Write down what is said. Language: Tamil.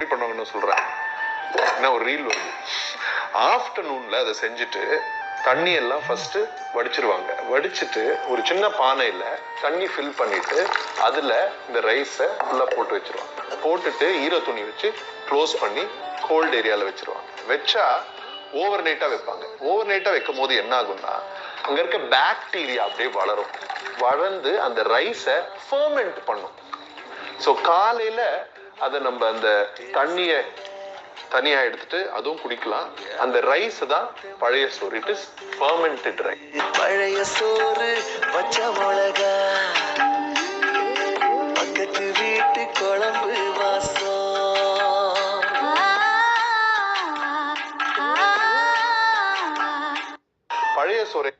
எப்படி பண்ணுவாங்கன்னு சொல்றேன் என்ன ஒரு ரீல் வருது. ஆஃப்டர்நூன்ல அதை செஞ்சுட்டு தண்ணி எல்லாம் ஃபர்ஸ்ட் வடிச்சிருவாங்க. வடிச்சிட்டு ஒரு சின்ன பானையில தண்ணி ஃபில் பண்ணிட்டு அதுல இந்த ரைஸை ஃபுல்லா போட்டு வச்சிருவாங்க. போட்டுட்டு ஈர துணி வச்சு க்ளோஸ் பண்ணி கோல்ட் ஏரியால வச்சிருவாங்க. வச்சா ஓவர் நைட்டா வைப்பாங்க. ஓவர் நைட்டா வைக்கும் போது என்ன ஆகும்னா அங்க இருக்க பாக்டீரியா அப்படியே வளரும். வளர்ந்து அந்த ரைஸை ஃபர்மெண்ட் பண்ணும். ஸோ காலையில அதை நம்ம அந்த தண்ணியை தனியாக எடுத்துட்டு அதுவும் குடிக்கலாம். அந்த ரைஸ் தான் பழைய சோறு. இட் இஸ் பர்மெண்டட் ரைஸ் பழைய சோறு பச்சை மிளகா. பக்கத்து வீட்டு குழம்பு வாசம். பழைய சோறை